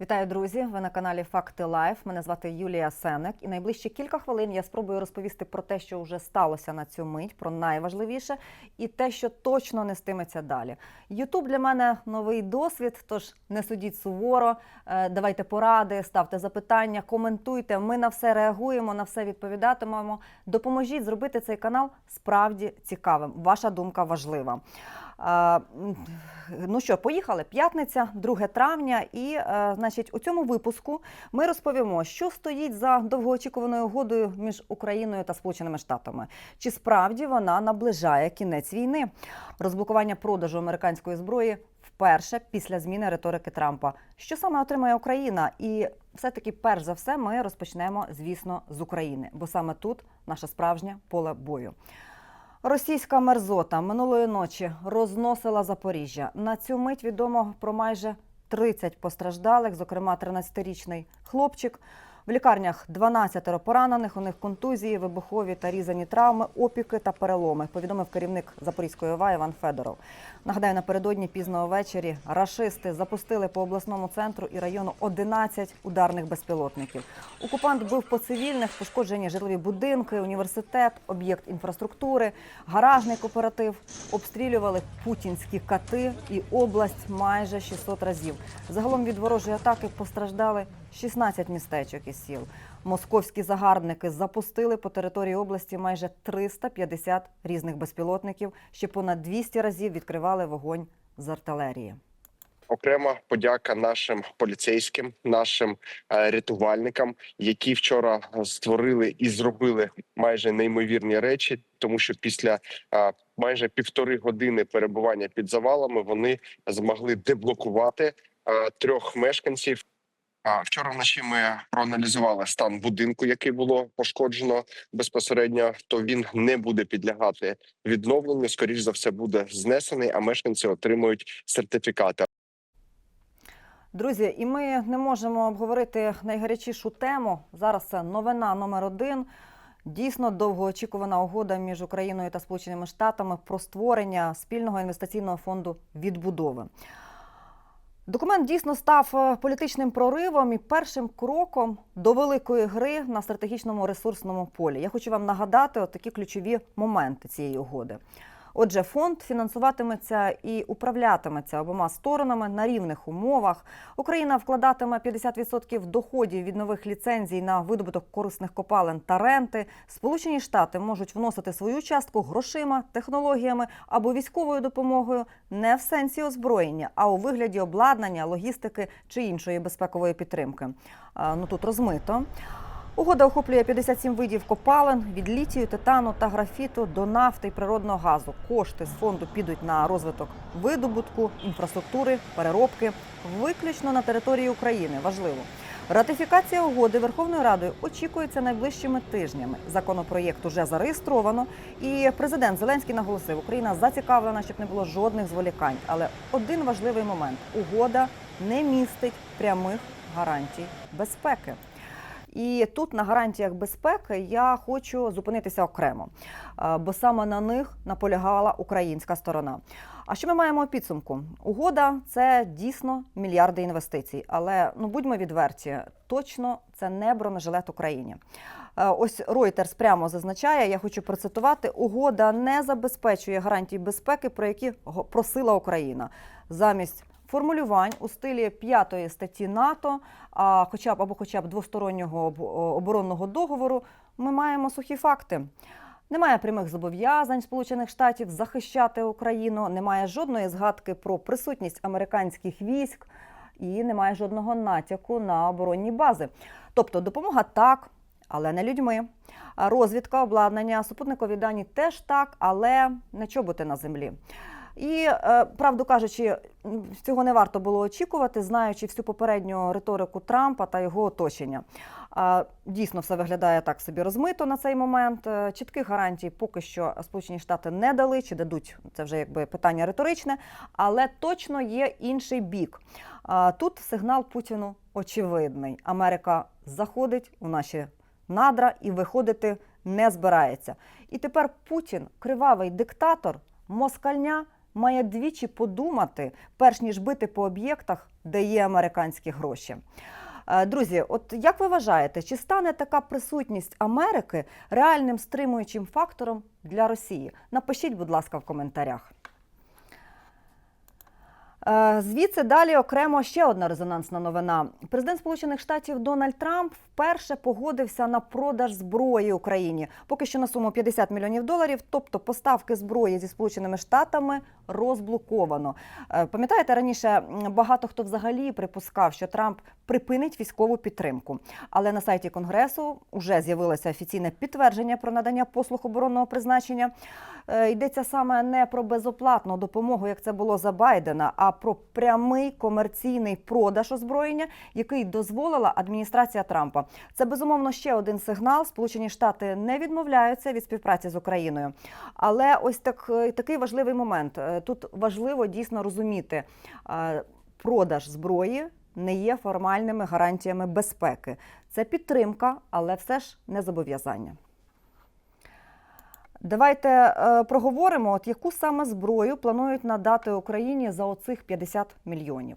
Вітаю, друзі! Ви на каналі Факти Лайф. Мене звати Юлія Сенек. І найближчі кілька хвилин я спробую розповісти про те, що вже сталося на цю мить, про найважливіше і те, що точно нестиметься далі. Ютуб для мене новий досвід. Тож не судіть суворо, е, давайте поради, ставте запитання, коментуйте. Ми на все реагуємо, на все відповідатимемо. Допоможіть зробити цей канал справді цікавим. Ваша думка важлива. Ну що, поїхали? П'ятниця, 2 травня, і е, значить, у цьому випуску ми розповімо, що стоїть за довгоочікуваною угодою між Україною та Сполученими Штатами. Чи справді вона наближає кінець війни? Розблокування продажу американської зброї вперше після зміни риторики Трампа. Що саме отримає Україна? І все-таки, перш за все, ми розпочнемо, звісно, з України, бо саме тут наше справжнє поле бою. Російська мерзота минулої ночі розносила Запоріжжя. На цю мить відомо про майже 30 постраждалих, зокрема 13-річний хлопчик. В лікарнях 12 поранених, у них контузії, вибухові та різані травми, опіки та переломи, повідомив керівник Запорізької ОВА Іван Федоров. Нагадаю, напередодні пізно ввечері рашисти запустили по обласному центру і району 11 ударних безпілотників. Окупант бив по цивільних, пошкоджені житлові будинки, університет, об'єкт інфраструктури, гаражний кооператив. Обстрілювали путінські кати і область майже 600 разів. Загалом від ворожої атаки постраждали 16 містечок і сіл. Московські загарбники запустили по території області майже 350 різних безпілотників. Ще понад 200 разів відкривали вогонь з артилерії. Окрема подяка нашим поліцейським, нашим е, рятувальникам, які вчора створили і зробили майже неймовірні речі, тому що після е, майже півтори години перебування під завалами вони змогли деблокувати е, трьох мешканців. Вчора вночі ми проаналізували стан будинку, який було пошкоджено безпосередньо. То він не буде підлягати відновленню. скоріш за все буде знесений, а мешканці отримують сертифікати. Друзі, і ми не можемо обговорити найгарячішу тему. Зараз це новина номер один. Дійсно довгоочікувана угода між Україною та Сполученими Штатами про створення спільного інвестиційного фонду відбудови. Документ дійсно став е, політичним проривом і першим кроком до великої гри на стратегічному ресурсному полі. Я хочу вам нагадати такі ключові моменти цієї угоди. Отже, фонд фінансуватиметься і управлятиметься обома сторонами на рівних умовах. Україна вкладатиме 50% доходів від нових ліцензій на видобуток корисних копалин та ренти. Сполучені Штати можуть вносити свою частку грошима, технологіями або військовою допомогою не в сенсі озброєння, а у вигляді обладнання, логістики чи іншої безпекової підтримки. Ну тут розмито. Угода охоплює 57 видів копалин від літію, титану та графіту до нафти і природного газу. Кошти з фонду підуть на розвиток видобутку, інфраструктури, переробки, виключно на території України. Важливо. Ратифікація угоди Верховною Радою очікується найближчими тижнями. Законопроєкт уже зареєстровано, і президент Зеленський наголосив, Україна зацікавлена, щоб не було жодних зволікань. Але один важливий момент: угода не містить прямих гарантій безпеки. І тут на гарантіях безпеки я хочу зупинитися окремо, е, бо саме на них наполягала українська сторона. А що ми маємо у підсумку? Угода це дійсно мільярди інвестицій, але ну будьмо відверті, точно це не бронежилет Україні. Е, Ось Reuters прямо зазначає, я хочу процитувати: угода не забезпечує гарантій безпеки, про які просила Україна. Замість формулювань у стилі п'ятої статті НАТО, а хоча б або хоча б двостороннього оборонного договору, ми маємо сухі факти. Немає прямих зобов'язань Сполучених Штатів захищати Україну, немає жодної згадки про присутність американських військ і немає жодного натяку на оборонні бази. Тобто допомога так, але не людьми. Розвідка, обладнання, супутникові дані теж так, але не чоботи на землі. І е, правду кажучи, цього не варто було очікувати, знаючи всю попередню риторику Трампа та його оточення. А, Дійсно, все виглядає так собі розмито на цей момент. Е, Чітких гарантій поки що Сполучені Штати не дали чи дадуть. Це вже якби питання риторичне, але точно є інший бік. А, Тут сигнал Путіну очевидний. Америка заходить у наші надра і виходити не збирається. І тепер Путін, кривавий диктатор, москальня, має двічі подумати, перш ніж бити по об'єктах, де є американські гроші. Е, Друзі, от як ви вважаєте, чи стане така присутність Америки реальним стримуючим фактором для Росії? Напишіть, будь ласка, в коментарях. Е, Звідси далі окремо ще одна резонансна новина. Президент Сполучених Штатів Дональд Трамп вперше погодився на продаж зброї Україні. Поки що на суму 50 мільйонів доларів. Тобто поставки зброї зі Сполученими Штатами розблоковано. Е, Пам'ятаєте, раніше багато хто взагалі припускав, що Трамп припинить військову підтримку. Але на сайті Конгресу вже з'явилося офіційне підтвердження про надання послуг оборонного призначення. Е, Йдеться саме не про безоплатну допомогу, як це було за Байдена, а про прямий комерційний продаж озброєння, який дозволила адміністрація Трампа. Це безумовно ще один сигнал. Сполучені Штати не відмовляються від співпраці з Україною. Але ось так, е, такий важливий момент. Е, Тут важливо дійсно розуміти, е, продаж зброї не є формальними гарантіями безпеки. Це підтримка, але все ж не зобов'язання. Давайте е, проговоримо, от яку саме зброю планують надати Україні за оцих 50 мільйонів.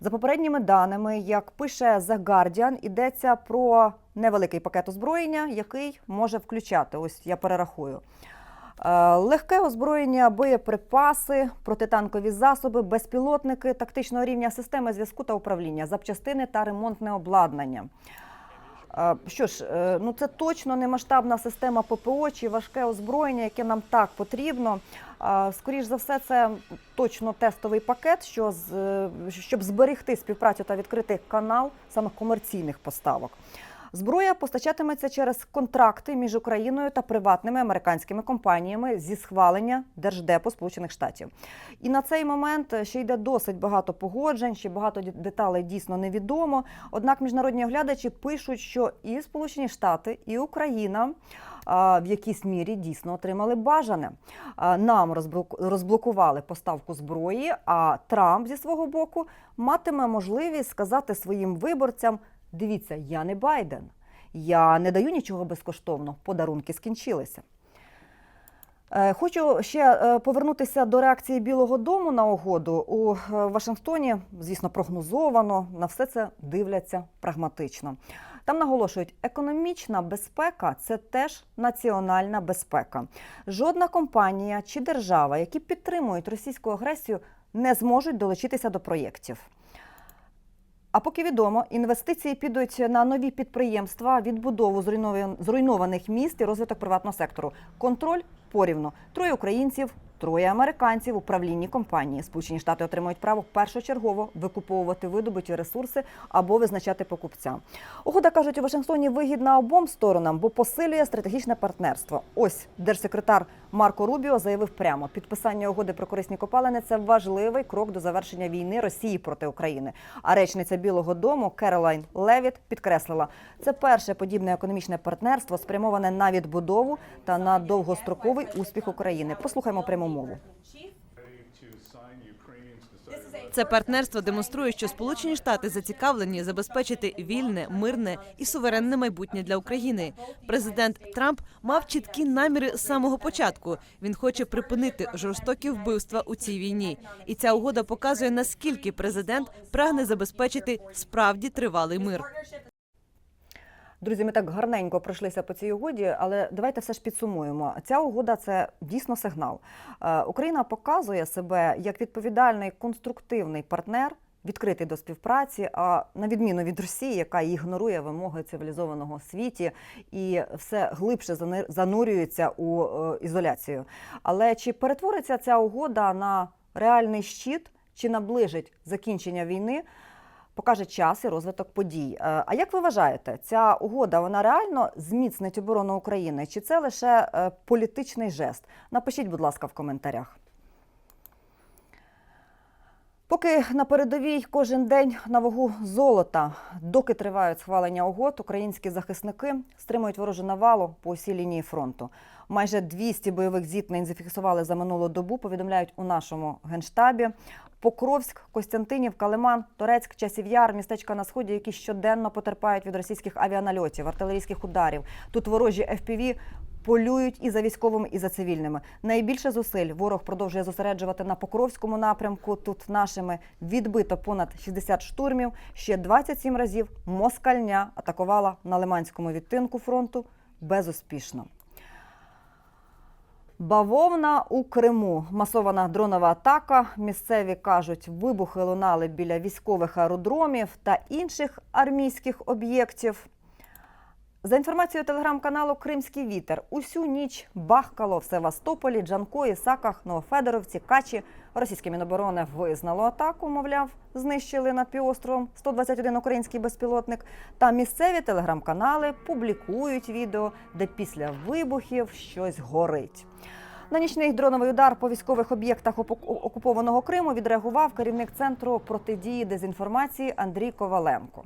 За попередніми даними, як пише The Guardian, йдеться про невеликий пакет озброєння, який може включати. Ось я перерахую. Е, Легке озброєння, боєприпаси, протитанкові засоби, безпілотники, тактичного рівня системи зв'язку та управління, запчастини та ремонтне обладнання. Що ж, е, ну це точно не масштабна система ППО чи важке озброєння, яке нам так потрібно. Скоріш за все, це точно тестовий пакет, що е, щоб зберегти співпрацю та відкрити канал саме комерційних поставок. Зброя постачатиметься через контракти між Україною та приватними американськими компаніями зі схвалення Держдепу Сполучених Штатів. І на цей момент ще йде досить багато погоджень, ще багато деталей дійсно невідомо. Однак міжнародні оглядачі пишуть, що і Сполучені Штати, і Україна. В якійсь мірі дійсно отримали бажане. Нам розблокували поставку зброї, а Трамп зі свого боку матиме можливість сказати своїм виборцям: дивіться, я не Байден, я не даю нічого безкоштовно, подарунки скінчилися. Е, Хочу ще е, повернутися до реакції Білого Дому на угоду. У е, Вашингтоні, звісно, прогнозовано, на все це дивляться прагматично. Там наголошують, економічна безпека це теж національна безпека. Жодна компанія чи держава, які підтримують російську агресію, не зможуть долучитися до проєктів. А поки відомо, інвестиції підуть на нові підприємства, відбудову зруйнов- зруйнованих міст і розвиток приватного сектору. Контроль порівну. Троє українців, троє американців у правлінні компанії. Сполучені Штати отримують право першочергово викуповувати видобуті ресурси або визначати покупця. Угода кажуть у Вашингтоні вигідна обом сторонам, бо посилює стратегічне партнерство. Ось держсекретар Марко Рубіо заявив прямо: підписання угоди про корисні копалини це важливий крок до завершення війни Росії проти України. А речниця Білого Дому Керолайн Левіт підкреслила, це перше подібне економічне партнерство спрямоване на відбудову та на довгостроковий успіх України. Послухаймо пряму мову. Це партнерство демонструє, що Сполучені Штати зацікавлені забезпечити вільне, мирне і суверенне майбутнє для України. Президент Трамп мав чіткі наміри з самого початку. Він хоче припинити жорстокі вбивства у цій війні. І ця угода показує, наскільки президент прагне забезпечити справді тривалий мир. Друзі, ми так гарненько пройшлися по цій угоді, але давайте все ж підсумуємо. Ця угода це дійсно сигнал. Е, Україна показує себе як відповідальний конструктивний партнер, відкритий до співпраці, а на відміну від Росії, яка ігнорує вимоги цивілізованого світі і все глибше занурюється у е, ізоляцію. Але чи перетвориться ця угода на реальний щит, чи наближить закінчення війни? Покаже час і розвиток подій. Е, А як ви вважаєте, ця угода вона реально зміцнить оборону України? Чи це лише е, політичний жест? Напишіть, будь ласка, в коментарях. Поки на передовій кожен день на вагу золота, доки тривають схвалення угод, українські захисники стримують ворожу навалу по усій лінії фронту. Майже 200 бойових зіткнень зафіксували за минулу добу. Повідомляють у нашому генштабі. Покровськ, Костянтинівка, Лиман, Торецьк, Часів Яр, містечка на сході, які щоденно потерпають від російських авіанальотів, артилерійських ударів. Тут ворожі FPV полюють і за військовими, і за цивільними. Найбільше зусиль ворог продовжує зосереджувати на Покровському напрямку. Тут нашими відбито понад 60 штурмів. Ще 27 разів москальня атакувала на Лиманському відтинку фронту безуспішно. Бавовна у Криму. Масована дронова атака. Місцеві кажуть, вибухи лунали біля військових аеродромів та інших армійських об'єктів. За інформацією телеграм-каналу Кримський вітер, усю ніч бахкало в Севастополі, Джанкої, Саках, Новофедоровці, Качі. Російське міноборони визнало атаку, мовляв, знищили над півостровом 121 український безпілотник. Та місцеві телеграм-канали публікують відео, де після вибухів щось горить. На нічний дроновий удар по військових об'єктах окупованого Криму відреагував керівник центру протидії дезінформації Андрій Коваленко.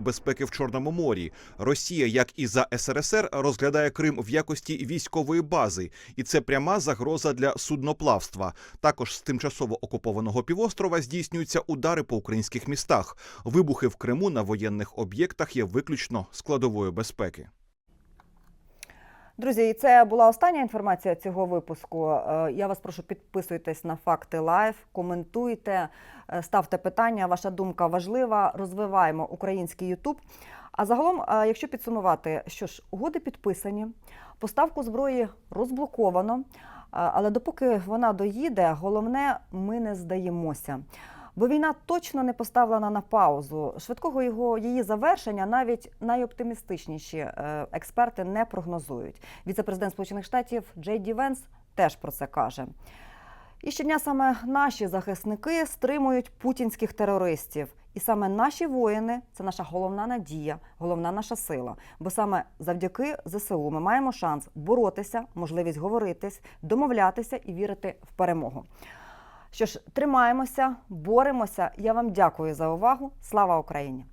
Безпеки в Чорному морі. Росія, як і за СРСР, розглядає Крим в якості військової бази, і це пряма загроза для судноплавства. Також з тимчасово окупованого півострова здійснюються удари по українських містах. Вибухи в Криму на воєнних об'єктах є виключно складовою безпеки. Друзі, і це була остання інформація цього випуску. Е, Я вас прошу підписуйтесь на факти лайв, коментуйте, е, ставте питання. Ваша думка важлива. Розвиваємо український Ютуб. А загалом, е, якщо підсумувати, що ж, угоди підписані, поставку зброї розблоковано. Але допоки вона доїде, головне, ми не здаємося. Бо війна точно не поставлена на паузу. Швидкого його її завершення навіть найоптимістичніші е, експерти не прогнозують. Віце-президент Сполучених Штатів Джей Ді Венс теж про це каже. І щодня саме наші захисники стримують путінських терористів. І саме наші воїни це наша головна надія, головна наша сила. Бо саме завдяки ЗСУ ми маємо шанс боротися, можливість говоритись, домовлятися і вірити в перемогу. Що ж, тримаємося, боремося. Я вам дякую за увагу. Слава Україні!